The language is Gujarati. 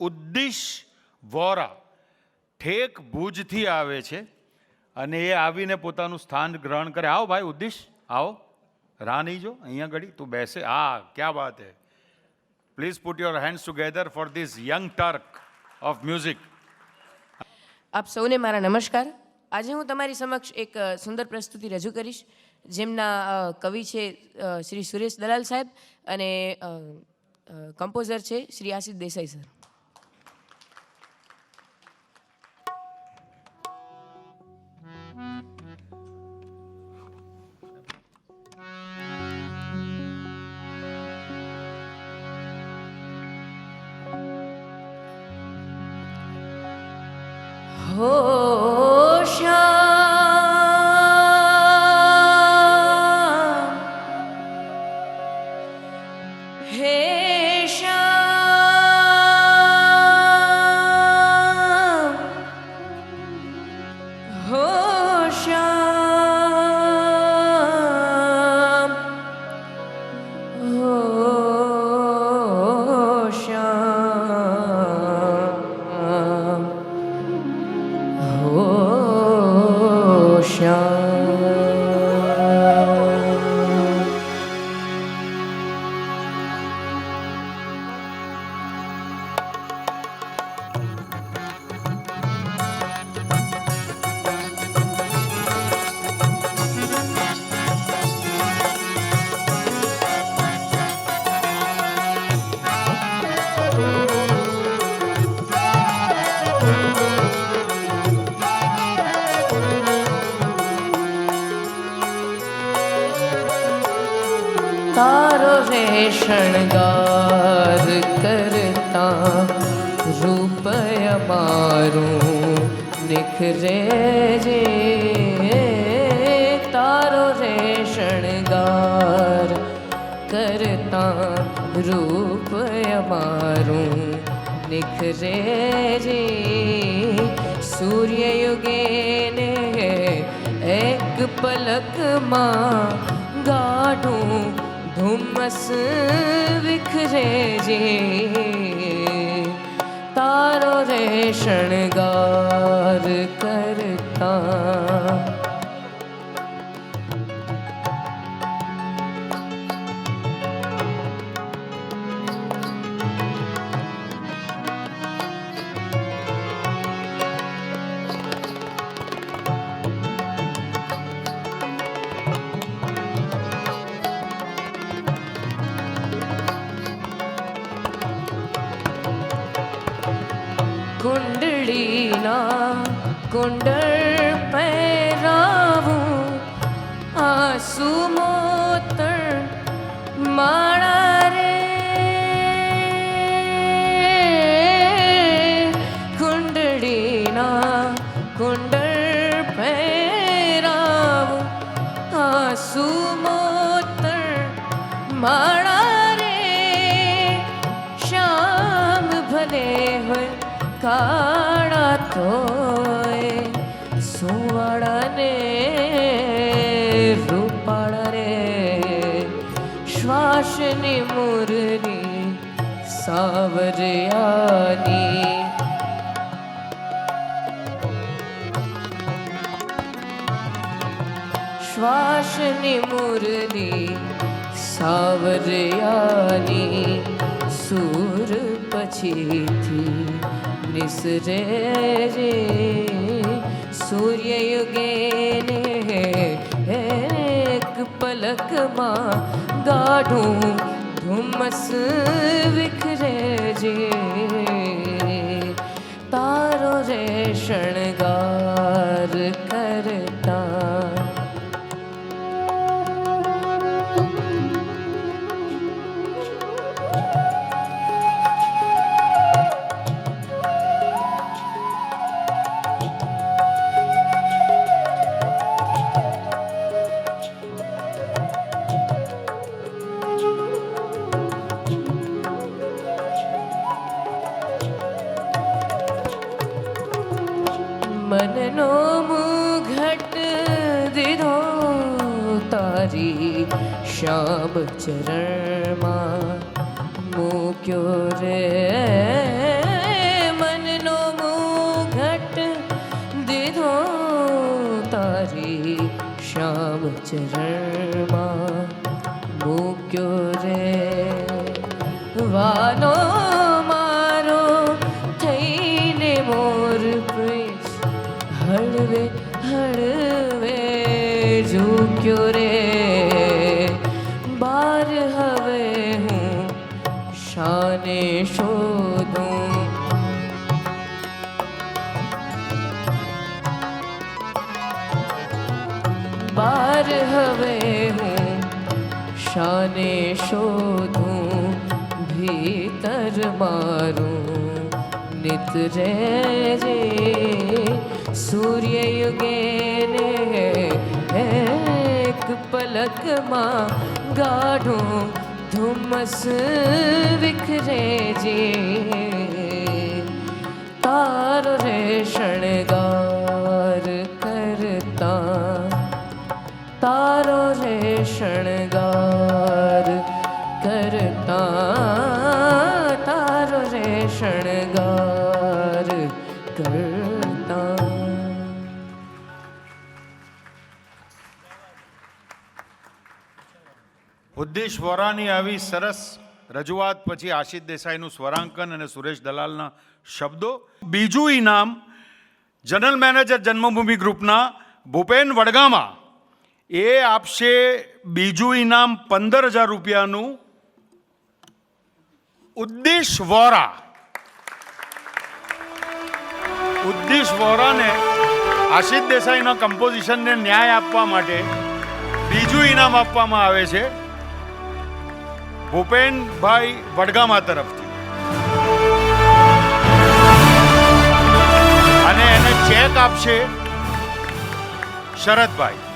ઉદ્દિશ વોરા. ઠેક ભુજથી આવે છે અને એ આવીને પોતાનું સ્થાન ગ્રહણ કરે. આવો ભાઈ ઉદ્દિશ, આવો. રાહ નહીં જો, અહીંયા ઘડી તું બેસે. હા, ક્યાં વાત હે? Please put your hands together for this young Turk of music આપ સૌને મારા નમસ્કાર. આજે હું તમારી સમક્ષ એક સુંદર પ્રસ્તુતિ રજૂ કરીશ. જેમના કવિ છે શ્રી સુરેશ દલાલ સાહેબ અને કમ્પોઝર છે શ્રી આશિષ દેસાઈ સર હો શ્યામ રે શણગાર કરતા રૂપ અમારું નિખરે જે તારો રે શણગાર કરતા રૂપ અમારું નિખરે જે સૂર્યયુગે ને એક પલકમાં ગાઢું ધુમ્મસ વિખરે જે તારો રે શણગાર કરતા குண்டளினாம் கொண்டள் பெயராவும் ஆசுமோத்தள் மாணாரே குண்டளினாம் கொண்டள் பெயராவும் ஆசுமோத்தள் மாண કાળા તોય સુવાળાને રૂપાળા રે. શ્વાસની મુરની સાવરિયાની. શ્વાસની મુરની સાવરિયાની. સૂર પછીથી નિસરે રે સૂર્યયુગે ને એક પલકમાં ગાઢું ધુમ્મસ વિખરે જે તારો રે મનનો મુઘટ દીધો તારી શ્યામ ચરણમાં મૂક્યો રે. મનનો મુઘટ દીધો તારી શ્યામ ચરણમાં મૂક્યો રે. વાર શાને શોધું બાર હવે હું શાને શોધું, ભીતર મારું નિત રે રે સૂર્ય યુગે ને એક પલકમાં ગાઢું ધુમ્મસ વિખરે જે તારો રે શણગાર કરતા તારો રે શણગાર કરતા તારો રે શણગાર કરતા ઉદ્દેશ વોરાની આવી સરસ રજૂઆત પછી આશિષ દેસાઈનું સ્વરાંકન અને સુરેશ દલાલના શબ્દો. બીજું ઇનામ જનરલ મેનેજર જન્મભૂમિ ગ્રુપના ભૂપેન વડગામા. એ આપશે બીજું ઇનામ પંદર હજાર રૂપિયાનું. ઉદ્દેશ વોરા. ઉદ્દેશ વોરાને આશિષ દેસાઈના કમ્પોઝિશનને ન્યાય આપવા માટે બીજું ઇનામ આપવામાં આવે છે. ભૂપેનભાઈ વડગામા તરફથી. અને એને ચેક આપશે શરદભાઈ.